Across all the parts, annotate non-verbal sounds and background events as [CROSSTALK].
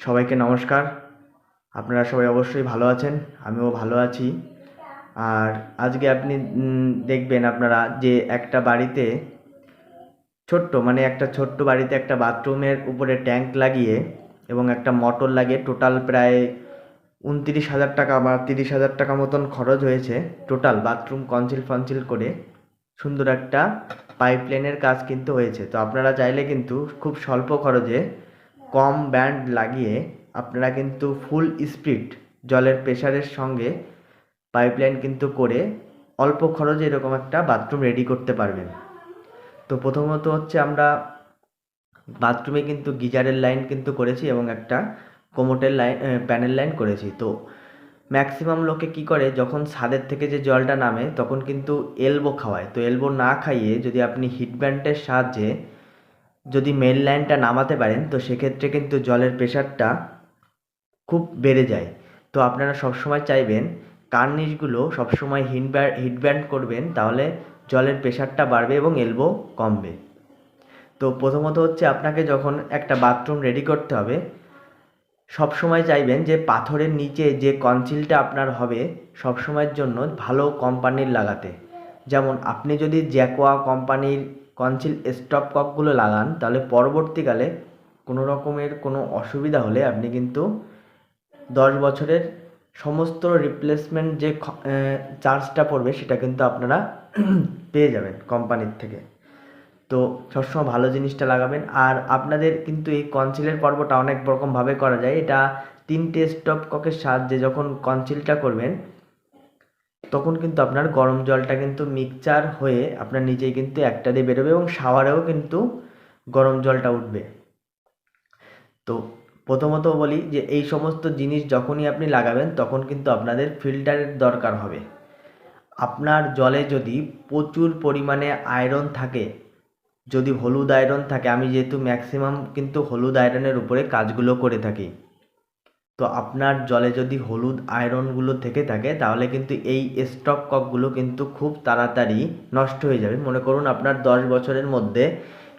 সবাইকে নমস্কার। আপনারা সবাই অবশ্যই ভালো আছেন, আমিও ভালো আছি। আর আজকে আপনি দেখবেন আপনারা যে একটা বাড়িতে ছোট্ট মানে একটা ছোট্ট বাড়িতে একটা বাথরুমের উপরে ট্যাঙ্ক লাগিয়ে এবং একটা মোটর লাগিয়ে টোটাল প্রায় উনতিরিশ হাজার টাকা বা তিরিশ হাজার টাকা মতন খরচ হয়েছে টোটাল বাথরুম কনসিল ফনসিল করে। সুন্দর একটা পাইপলাইনের কাজ কিন্তু হয়েছে। তো আপনারা চাইলে কিন্তু খুব স্বল্প খরচে কম ব্যান্ড লাগিয়ে আপনারা কিন্তু ফুল স্পিড জলের প্রেশারের সঙ্গে পাইপলাইন কিন্তু করে অল্প খরচে এরকম একটা বাথরুম রেডি করতে পারবেন। তো প্রথমত হচ্ছে আমরা বাথরুমে কিন্তু গিজারের লাইন কিন্তু করেছি এবং একটা কোমোটের লাইন প্যানেল লাইন করেছি। তো ম্যাক্সিমাম লোকে কি করে, যখন ছাদের থেকে যে জলটা নামে, তখন কিন্তু এলবো খাওয়ায়। তো এলবো না খাইয়ে যদি আপনি হিটব্যান্ডের সাহায্যে যদি মেন লাইনটা নামাতে পারেন, তো সেক্ষেত্রে কিন্তু জলের প্রেশারটা খুব বেড়ে যায়। তো আপনারা সবসময় চাইবেন কার্নিশগুলো সবসময় হিটব্যান্ড হিটব্যান্ড করবেন, তাহলে জলের প্রেশারটা বাড়বে এবং এলবো কমবে। তো প্রথমত হচ্ছে আপনাকে যখন একটা বাথরুম রেডি করতে হবে সব সময় চাইবেন যে পাথরের নিচে যে কনসিলটা আপনার হবে সব সময়ের জন্য ভালো কোম্পানির লাগাতে। যেমন আপনি যদি জ্যাকোয়া কোম্পানির কনসিল স্টপ ককগুলো লাগান, তাহলে পরবর্তীকালে কোনো রকমের কোনো অসুবিধা হলে আপনি কিন্তু দশ বছরের সমস্ত রিপ্লেসমেন্ট যে চার্জটা পড়বে সেটা কিন্তু আপনারা [CLEARS THROAT] পেয়ে যাবেন কোম্পানির থেকে। তো সবসময় ভালো জিনিসটা লাগাবেন। আর আপনাদের কিন্তু এই কনসিলের পর্বটা অনেক রকমভাবে করা যায়। এটা তিনটে স্টপ ককের সাহায্যে যখন কনসিলটা করবেন তখন কিন্তু আপনার গরম জলটা কিন্তু মিক্সচার হয়ে আপনার নিজেই কিন্তু একটা দিয়ে বেরোবে এবং শাওয়ারেও কিন্তু গরম জলটা উঠবে। তো প্রথমত বলি যে এই সমস্ত জিনিস যখনই আপনি লাগাবেন তখন কিন্তু আপনাদের ফিল্টারের দরকার হবে। আপনার জলে যদি প্রচুর পরিমাণে আয়রন থাকে, যদি হলুদ আয়রন থাকে, আমি যেহেতু ম্যাক্সিমাম কিন্তু হলুদ আয়রনের উপরে কাজগুলো করে থাকি। তো আপনার জলে যদি হলুদ আয়রনগুলো থেকে থাকে, তাহলে কিন্তু এই স্টক ককগুলো কিন্তু খুব তাড়াতাড়ি নষ্ট হয়ে যাবে। মনে করুন আপনার দশ বছরের মধ্যে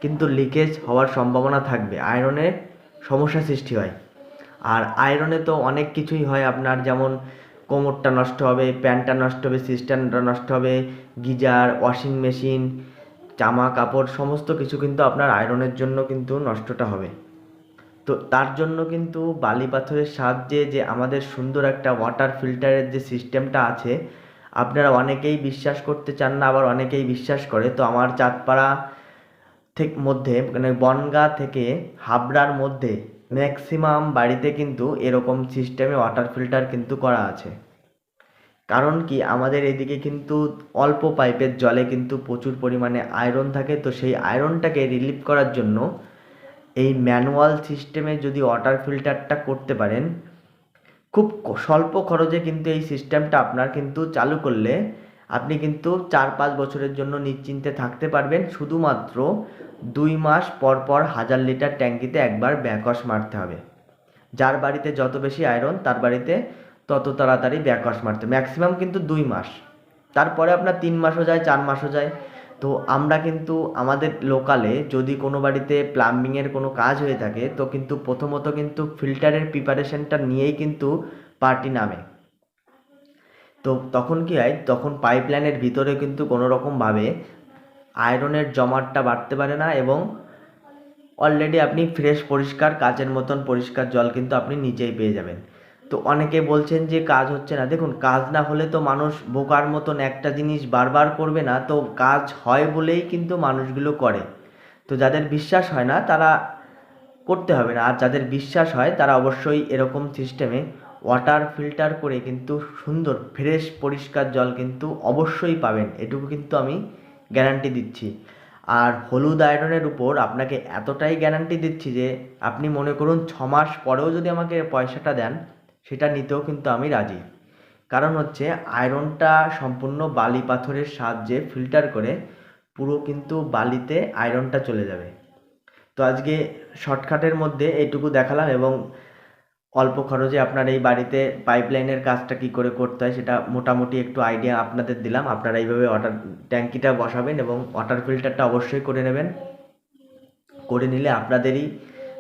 কিন্তু লিকেজ হওয়ার সম্ভাবনা থাকবে আয়রনে সমস্যা সৃষ্টি হয়। আর আয়রনে তো অনেক কিছুই হয় আপনার, যেমন কোমরটা নষ্ট হবে, প্যান্টটা নষ্ট হবে সিস্টেমটা নষ্ট হবে, গিজার, ওয়াশিং মেশিন, জামা কাপড়, সমস্ত কিছু কিন্তু আপনার আয়রনের জন্য কিন্তু নষ্টটা হবে। তো তার জন্য কিন্তু বালি পাথরের সাহায্যে যে আমাদের সুন্দর একটা ওয়াটার ফিল্টারের যে সিস্টেমটা আছে, আপনারা অনেকেই বিশ্বাস করতে চান না, আবার অনেকেই বিশ্বাস করে। তো আমার চাঁদপাড়া থেকে, মধ্যে মানে বনগাঁ থেকে হাবড়ার মধ্যে ম্যাক্সিমাম বাড়িতে কিন্তু এরকম সিস্টেমে ওয়াটার ফিল্টার কিন্তু করা আছে। কারণ কি, আমাদের এদিকে কিন্তু অল্প পাইপের জলে কিন্তু প্রচুর পরিমাণে আয়রন থাকে। তো সেই আয়রনটাকে রিলিভ করার জন্য এই ম্যানুয়াল সিস্টেমে যদি ওয়াটার ফিল্টারটা করতে পারেন, খুব স্বল্প খরচে কিন্তু এই সিস্টেমটা আপনার কিন্তু চালু করলে আপনি কিন্তু চার পাঁচ বছরের জন্য নিশ্চিন্তে থাকতে পারবেন। শুধুমাত্র দুই মাস পর পর হাজার লিটার ট্যাঙ্কিতে একবার ব্যাকস মারতে হবে। যার বাড়িতে যত বেশি আয়রন, তার বাড়িতে তত তাড়াতাড়ি ব্যাকস মারতে ম্যাক্সিমাম কিন্তু দুই মাস। তারপরে আপনার তিন মাসও যায়, চার মাসও যায়। তো আমরা কিন্তু আমাদের লোকালে যদি কোনো বাড়িতে প্লাম্বিংয়ের কোনো কাজ হয়ে থাকে, তো কিন্তু প্রথমত কিন্তু ফিল্টারের প্রিপারেশনটা নিয়েই কিন্তু পার্টি নামে। তো তখন কি হয়, তখন পাইপলাইনের ভিতরে কিন্তু কোনো রকমভাবে আয়রনের জমাটটা বাড়তে পারে না এবং অলরেডি আপনি ফ্রেশ পরিষ্কার, কাচের মতন পরিষ্কার জল কিন্তু আপনি নিজেই পেয়ে যাবেন। তো অনেকে বলছেন যে কাজ হচ্ছে না। দেখুন, কাজ না হলে তো মানুষ বোকার মতন একটা জিনিস বারবার করবে না। তো কাজ হয় বলেই কিন্তু মানুষগুলো করে। তো যাদের বিশ্বাস হয় না, তারা করতে হবে না। আর যাদের বিশ্বাস হয়, তারা অবশ্যই এরকম সিস্টেমে ওয়াটার ফিল্টার করে কিন্তু সুন্দর ফ্রেশ পরিষ্কার জল কিন্তু অবশ্যই পাবেন। এটুকু কিন্তু আমি গ্যারান্টি দিচ্ছি। আর হলুদ আয়রনের উপর আপনাকে এতটাই গ্যারান্টি দিচ্ছি যে, আপনি মনে করুন, ছ মাস পরেও যদি আমাকে পয়সাটা দেন সেটা নিতেও কিন্তু আমি রাজি। কারণ হচ্ছে আয়রনটা সম্পূর্ণ বালি পাথরের সাহায্যে ফিল্টার করে পুরো কিন্তু বালিতে আয়রনটা চলে যাবে। তো আজকে শর্টকাটের মধ্যে এইটুকু দেখালাম এবং অল্প খরচে আপনার এই বাড়িতে পাইপলাইনের কাজটা কি করে করতে হয় সেটা মোটামুটি একটু আইডিয়া আপনাদের দিলাম। আপনারা এইভাবে ওয়াটার ট্যাঙ্কিটা বসাবেন এবং ওয়াটার ফিল্টারটা অবশ্যই করে নেবেন। করে নিলে আপনাদেরই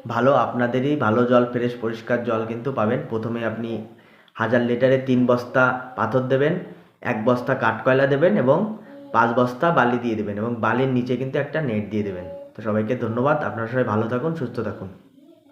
ভালো, আপনাদেরই ভালো জল, ফ্রেশ, পরিষ্কার জল কিন্তু পাবেন। প্রথমে আপনি হাজার লিটারে তিন বস্তা পাথর দেবেন, এক বস্তা কাঠকয়লা দেবেন এবং পাঁচ বস্তা বালি দিয়ে দেবেন এবং বালির নিচে কিন্তু একটা নেট দিয়ে দেবেন। তো সবাইকে ধন্যবাদ, আপনারা সবাই ভালো থাকুন, সুস্থ থাকুন।